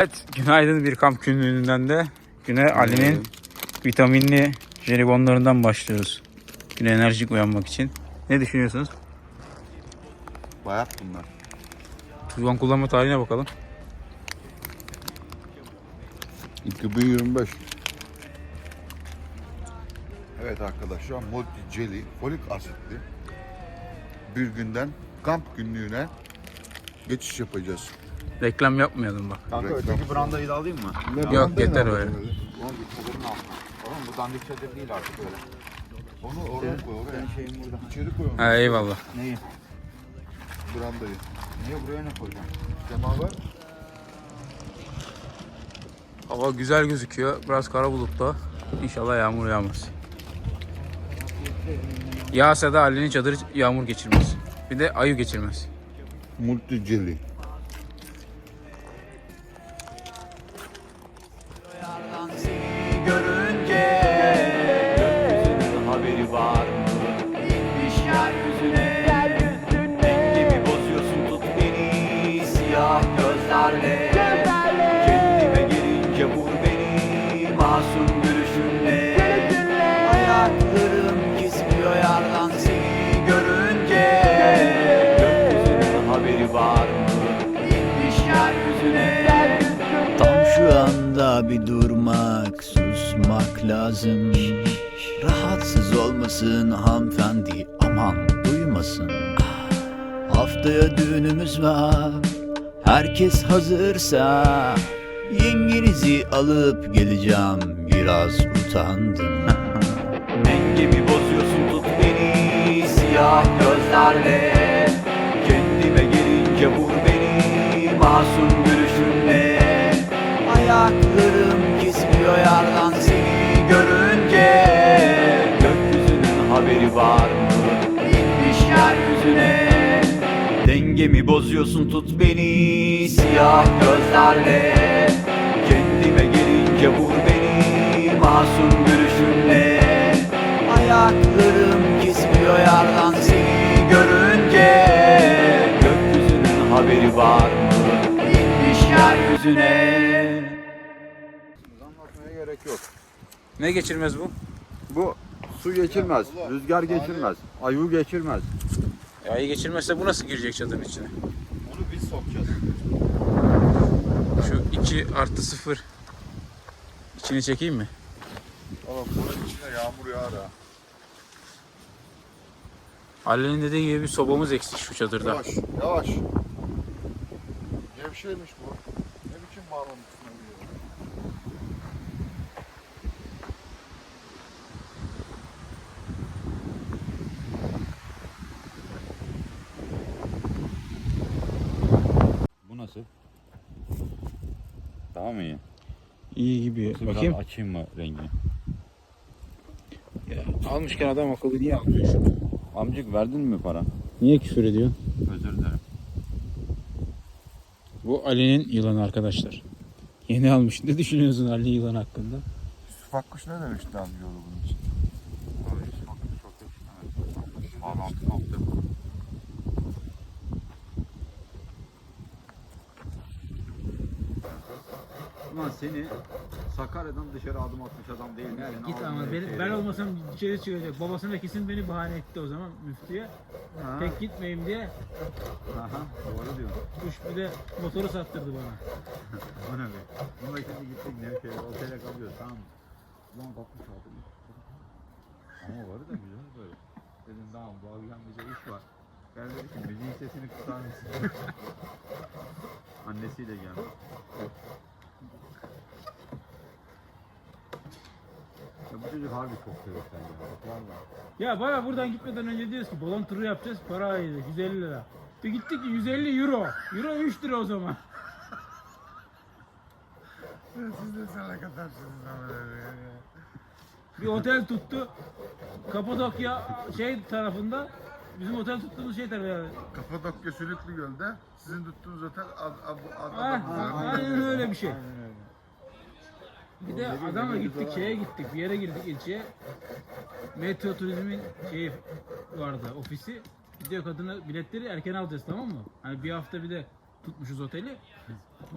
Evet, günaydın bir kamp günlüğünden de güne Ali'nin vitaminli jelibonlarından başlıyoruz. Güne enerjik uyanmak için. Ne düşünüyorsunuz? Bayat bunlar. Tuzban kullanma tarihine bakalım. 2025. Evet arkadaşlar multi jelly folik asitli bir günden kamp günlüğüne geçiş yapacağız. Reklam yapmayalım bak. Kanka Reklam. öteki brandayı da alayım mı? Yok, yeter öyle. Oğlum bir çadırın altına. Oğlum bu dandik çadır değil artık öyle. Onu oraya koy oraya. Şeyin burada. İçeri koy onu. Ha, eyvallah. Neyi? Brandayı. Niye buraya ne koyacağım? Semaver. Hava güzel gözüküyor. Biraz kara bulutlu. İnşallah yağmur yağmaz. Yağsa da Ali'nin çadırı yağmur geçirmez. Bir de ayı geçirmez. Multi lazım. Rahatsız olmasın hanımefendi, aman duymasın. Haftaya düğünümüz var, herkes hazırsa Yengenizi alıp geleceğim, biraz utandım. Dengemi bozuyorsun tut beni, siyah gözlerle. Kendime gelince vur beni, masum gülüşünle Ayaklarım kesmiyor yardan Haberi var mı? İnmiş yeryüzüne Dengemi bozuyorsun tut beni Siyah gözlerle Kendime gelince vur beni Masum gülüşünle Ayaklarım kesmiyor yardan seni görünce Gökyüzünün haberi var mı? İnmiş yeryüzüne Anlatmaya gerek yok. Ne geçirmez bu? Su geçirmez, rüzgar geçirmez, ayu geçirmez. E, ayı geçirmezse bu nasıl girecek çadırın içine? Onu biz sokacağız. Şu 2 artı 0 içini çekeyim mi? Ama bunun içine yağmur yağar ha. Ali'nin dediği gibi bir sobamız eksik şu çadırda. Yavaş yavaş. Gevşeymiş bu. Ne biçim bağlamışsın Daha mı iyi? İyi gibi. Biraz Bakayım. açayım mı rengini? Ya, almışken adam akıllı niye almıyor? Amcık verdin mi para? Niye küfür ediyor? Özür dilerim. Bu Ali'nin yılanı arkadaşlar. Yeni almış. Ne düşünüyorsun Ali yılan hakkında? Yusuf Akkuş ne demişti abi yolu bunun için? Yusuf Akkuş çok demişti. Ulan seni Sakarya'dan dışarı adım atmış adam değil mi? Seni Git ama şey ben yok. olmasam dışarı çıkacak. Babasına kesin beni bahane etti o zaman müftüye. Ha, Tek gitmeyeyim diye Aha, doğru diyorsun. kuş bir de motoru sattırdı bana. O ne be? Buna şimdi gittik ne şey, otele kalıyoruz tamam mı? Ulan kapı çaldı. Ama var da güzel böyle. Dedim tamam bu akşam bize iş var. Ben dedim ki müziğin sesini kısar mısın? Annesiyle geldi. Ya bu çocuk harbi çok sever sen ya. Valla. Ya bana buradan gitmeden önce diyoruz ki balon turu yapacağız. Para ayırdık 150 lira. Bir gittik ki 150 euro. Euro 3 lira o zaman. Siz de sana katarsınız ama öyle ya. Bir otel tuttu. Kapadokya şey tarafında. Bizim otel tuttuğumuz şey tarafı yani. Kapadokya Sülüklü Göl'de sizin tuttuğunuz otel ad, ad, ad, Ah, ad, aynen öyle bir şey. Aynen öyle. Bir de adamla gittik şeye gittik bir yere girdik ilçeye. Metro Turizm'in şeyi vardı ofisi. Gidiyor kadına biletleri erken alacağız tamam mı? Hani bir hafta bir de tutmuşuz oteli.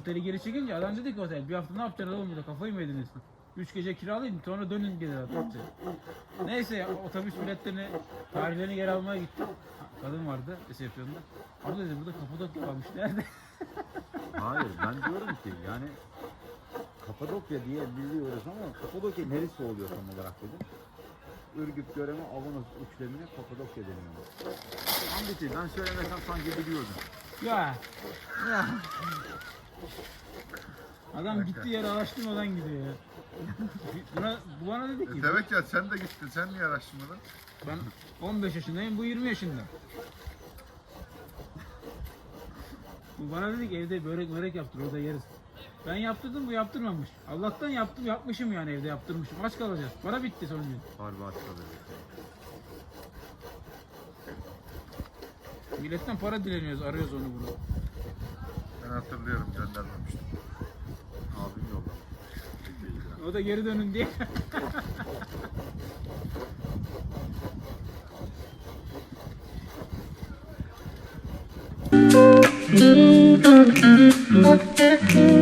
Oteli geri çekince adam dedi ki otel bir hafta ne yapacaksınız oğlum burada kafayı mı yediniz? Üç gece kiralayın sonra dönün geri taksi. Neyse otobüs biletlerini tarihlerini geri almaya gittim. Kadın vardı resepsiyonda. Abla dedi burada Kapadokya kalmış nerede? Hayır ben diyorum ki yani Kapadokya diye biliyoruz ama Kapadokya neresi oluyor tam olarak dedim. Ürgüp, Göreme, Avanos uçlemine Kapadokya deniyor. Hangisi? Ben söylemesem sanki biliyordum. Ya. Adam gitti yere araştırmadan gidiyor ya. Buna, bu bana dedi ki Demek ya sen de gittin. Sen niye araştırmadın? ben 15 yaşındayım bu 20 yaşında. Bu bana dedi ki evde börek börek yaptır orada yeriz. Ben yaptırdım bu yaptırmamış. Allah'tan yaptım yapmışım yani evde yaptırmışım. Aç kalacağız. Para bitti son gün. Harbi aç. Milletten para dileniyoruz arıyoruz onu bunu. Ben hatırlıyorum göndermemiştim. Abim yolladı. O da geri dönün diye. Evet.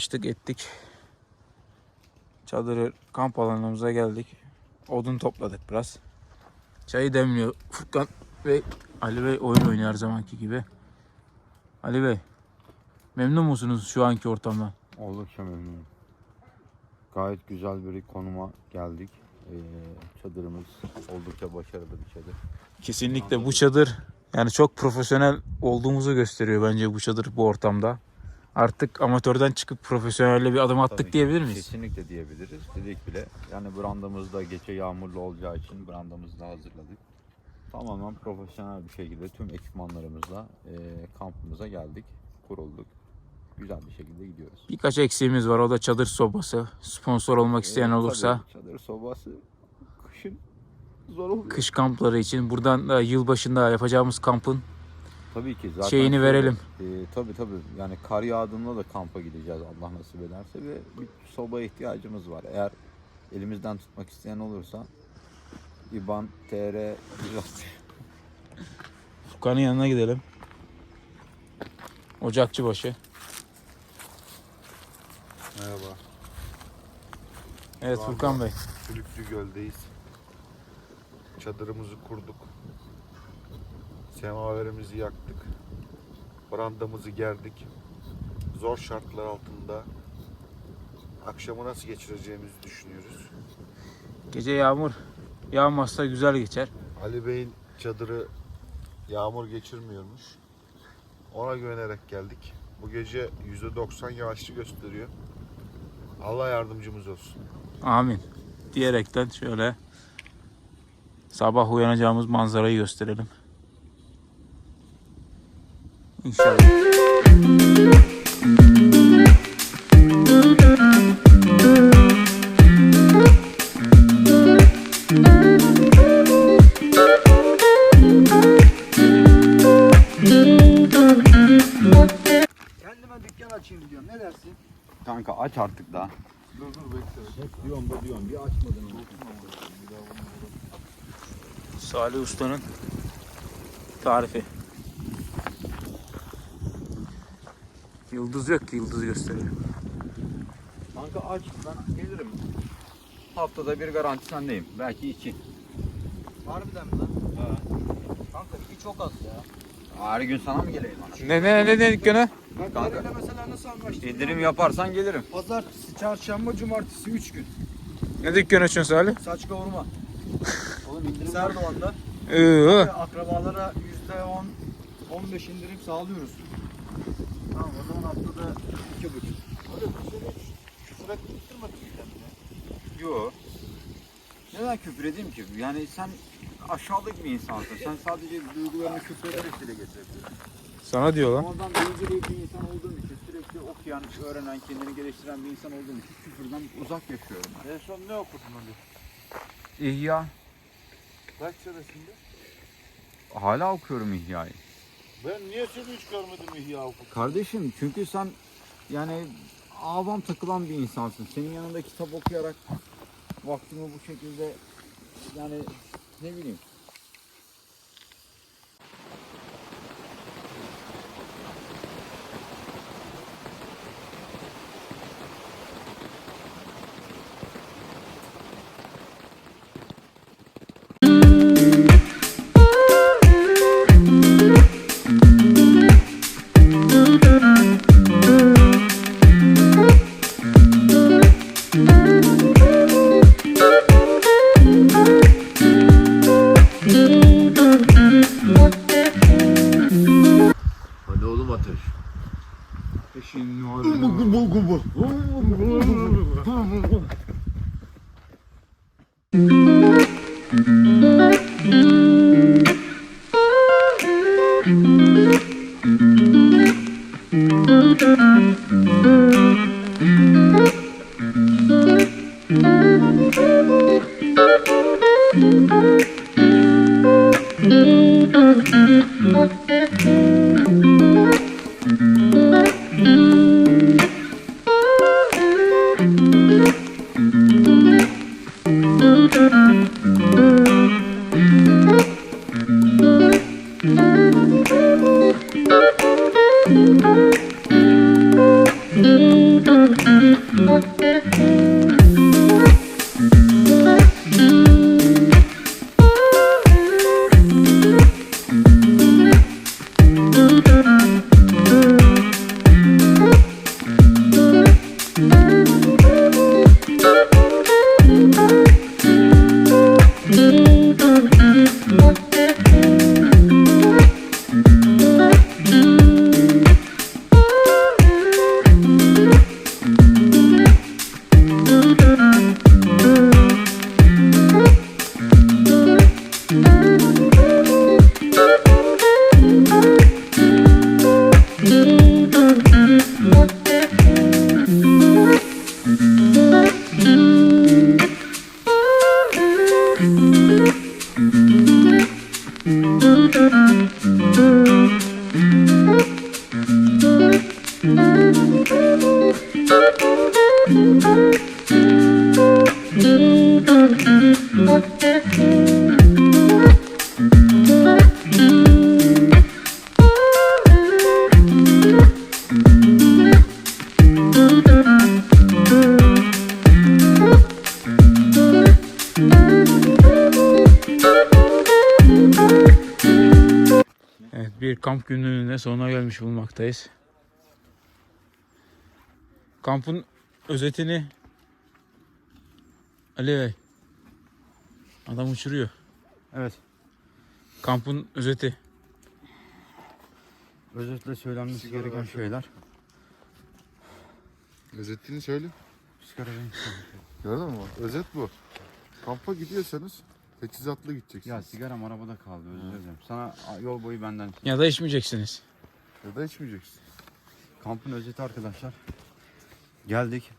dolaştık, ettik. Çadırı kamp alanımıza geldik. Odun topladık biraz. Çayı demliyor Furkan ve Ali Bey oyun oynuyor her zamanki gibi. Ali Bey, memnun musunuz şu anki ortamdan? Oldukça memnunum. Gayet güzel bir konuma geldik. Ee, çadırımız oldukça başarılı bir çadır. Kesinlikle bu çadır yani çok profesyonel olduğumuzu gösteriyor bence bu çadır bu ortamda. Artık amatörden çıkıp profesyonelle bir adım attık Tabii diyebilir miyiz? Kesinlikle diyebiliriz. Dedik bile. Yani brandamız da gece yağmurlu olacağı için brandamızı da hazırladık. Tamamen profesyonel bir şekilde tüm ekipmanlarımızla e, kampımıza geldik. Kurulduk. Güzel bir şekilde gidiyoruz. Birkaç eksiğimiz var o da çadır sobası. Sponsor olmak isteyen Ee, olursa tabii çadır sobası kışın zor oluyor. kış kampları için buradan da yılbaşında yapacağımız kampın Tabii ki zaten şeyini şöyle, verelim. E, tabii tabii yani kar yağdığında da kampa gideceğiz Allah nasip ederse ve bir sobaya ihtiyacımız var. Eğer elimizden tutmak isteyen olursa İBAN TR 160 Furkan'ın yanına gidelim. Ocakçıbaşı. Merhaba. Evet Furkan Bey. Sülüklü Göl'deyiz. Çadırımızı kurduk. Semaverimizi yaktık. Brandamızı gerdik. Zor şartlar altında akşamı nasıl geçireceğimizi düşünüyoruz. Gece yağmur yağmazsa güzel geçer. Ali Bey'in çadırı yağmur geçirmiyormuş. Ona güvenerek geldik. Bu gece %90 yağışlı gösteriyor. Allah yardımcımız olsun. Amin. Diyerekten şöyle sabah uyanacağımız manzarayı gösterelim. İnşallah. Kendime dükkan açayım diyorum. Ne dersin? Kanka aç artık daha. Dur dur bekle. Diyorum da diyorum bir açmadın. Salih Usta'nın tarifi. Yıldız yok ki yıldız gösteriyor. Kanka aç ben gelirim. Haftada bir garanti sendeyim. Belki iki. Harbiden mi lan? Kanka iki çok az ya. Her gün sana mı geleyim? Ne ne ne ne dükkanı? Ben Kanka. Kanka. mesela nasıl anlaştık? İndirim yaparsan gelirim. Pazartesi, çarşamba, cumartesi 3 gün. Ne dükkanı açıyorsun Salih? Saç kavurma. Oğlum indirim Serdoğan'da Ee, akrabalara %10 15 indirim sağlıyoruz. Tamam o zaman haftada 2,5. Öyle bir şey küfür ettirme kendine. Yok. Neden küfür edeyim ki? Yani sen aşağılık bir insansın. Sen sadece duygularını küfür ederek dile getirebilirsin. Sana diyor lan. Ondan bilgili bir insan olduğum için sürekli okuyan, öğrenen, kendini geliştiren bir insan olduğum için küfürden uzak yaşıyorum. En son ne okudun Ali? İhya. Kaç senesinde? Hala okuyorum İhya'yı. Ben niye seni hiç görmedim İhya okudun? Kardeşim çünkü sen yani avam takılan bir insansın. Senin yanında kitap okuyarak vaktimi bu şekilde yani ne bileyim Mm-hmm. Kamp gününün de sonuna gelmiş bulunmaktayız. Kampın özetini Ali Bey adam uçuruyor. Evet. Kampın özeti. Özetle söylenmesi gereken şeyler. Özetini söyle. Sigara. Gördün mü? Özet bu. Kampa gidiyorsanız teçhizatlı gideceksiniz. Ya sigaram arabada kaldı özür dilerim. Sana yol boyu benden. Ya da içmeyeceksiniz. Ya da içmeyeceksin. Kampın özeti arkadaşlar. Geldik.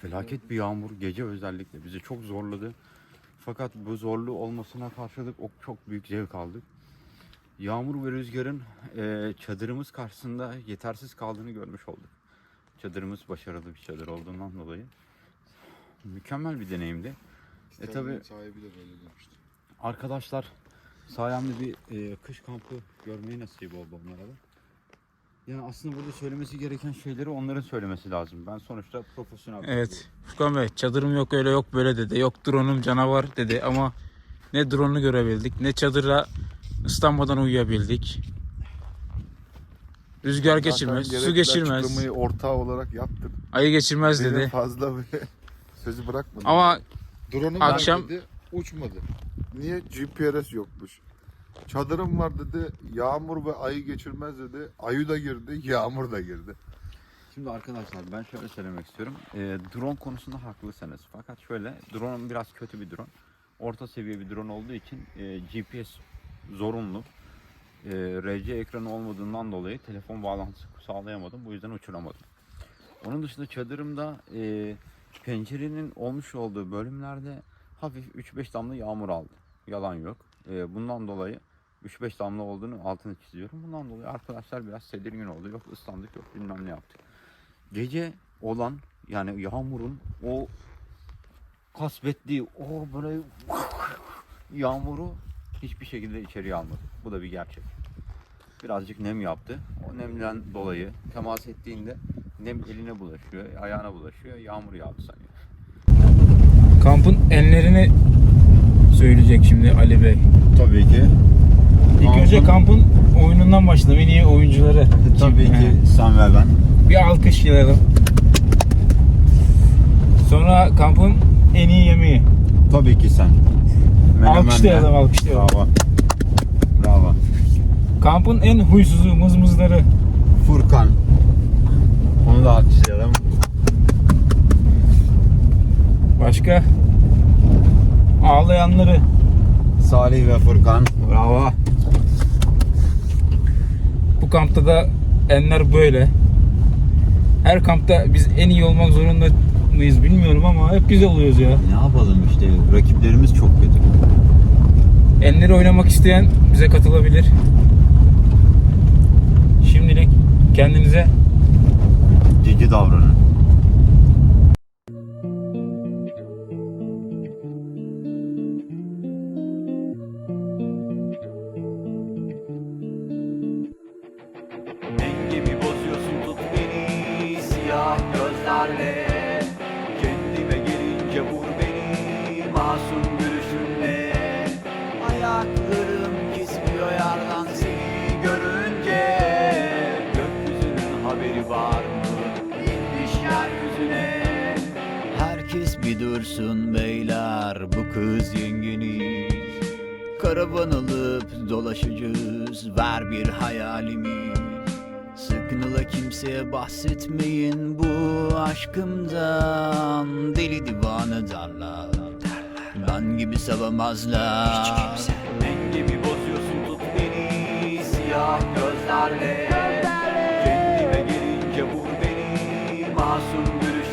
Felaket bir yağmur gece özellikle bizi çok zorladı. Fakat bu zorlu olmasına karşılık o çok büyük zevk aldık. Yağmur ve rüzgarın eee, çadırımız karşısında yetersiz kaldığını görmüş olduk. Çadırımız başarılı bir çadır olduğundan dolayı. Mükemmel bir deneyimdi. E tabi sahibi de böyle demişti. arkadaşlar sayemde bir eee, kış kampı görmeyi nasip oldu onlara da. Yani aslında burada söylemesi gereken şeyleri onların söylemesi lazım. Ben sonuçta profesyonel Evet. Furkan Bey çadırım yok öyle yok böyle dedi. Yok drone'um canavar dedi ama ne drone'u görebildik ne çadıra ıslanmadan uyuyabildik. Rüzgar geçirmez, su geçirmez, Açıklamayı ortağı olarak yaptın. ayı geçirmez Benim dedi. fazla bir sözü bırakmadın. Ama Drone'um akşam- var dedi, uçmadı. Niye? GPS yokmuş. Çadırım var dedi, yağmur ve ayı geçirmez dedi. Ayı da girdi, yağmur da girdi. Şimdi arkadaşlar ben şöyle söylemek istiyorum. Ee, drone konusunda haklısınız. Fakat şöyle drone biraz kötü bir drone. Orta seviye bir drone olduğu için e, GPS zorunlu. e, RC ekranı olmadığından dolayı telefon bağlantısı sağlayamadım. Bu yüzden uçuramadım. Onun dışında çadırımda e, pencerenin olmuş olduğu bölümlerde hafif 3-5 damla yağmur aldı. Yalan yok. E, bundan dolayı 3-5 damla olduğunu altını çiziyorum. Bundan dolayı arkadaşlar biraz tedirgin oldu. Yok ıslandık yok bilmem ne yaptık. Gece olan yani yağmurun o kasvettiği o böyle yağmuru hiçbir şekilde içeriye almadı. Bu da bir gerçek. Birazcık nem yaptı. O nemden dolayı temas ettiğinde nem eline bulaşıyor, ayağına bulaşıyor, yağmur yağdı sanıyor. Kampın enlerini söyleyecek şimdi Ali Bey. Tabii ki. İlk önce kampın oyunundan başlayalım. En iyi oyuncuları. Tabii ki sen ve ben. Bir alkışlayalım. Sonra kampın en iyi yemeği. Tabii ki sen. Menemenle. Alkışlayalım, alkışlayalım. Bravo. Bravo. Kampın en huysuzu mızmızları. Furkan. Onu da alkışlayalım. Başka? Ağlayanları. Salih ve Furkan. Bravo. Bu kampta da enler böyle. Her kampta biz en iyi olmak zorunda mıyız bilmiyorum ama hep güzel oluyoruz ya. Ne yapalım işte rakiplerimiz çok kötü. Enleri oynamak isteyen bize katılabilir. Şimdilik kendinize Cici davranın. Bir dursun beyler bu kız yengeniz Karavan alıp dolaşacağız ver bir hayalimiz Sakın ola kimseye bahsetmeyin bu aşkımdan. Deli divane derler. Ben gibi sevemezler. Hiç kimse. Dengemi bozuyorsun tut beni. Siyah gözlerle. Kendime gelince vur beni. Masum gülüşünle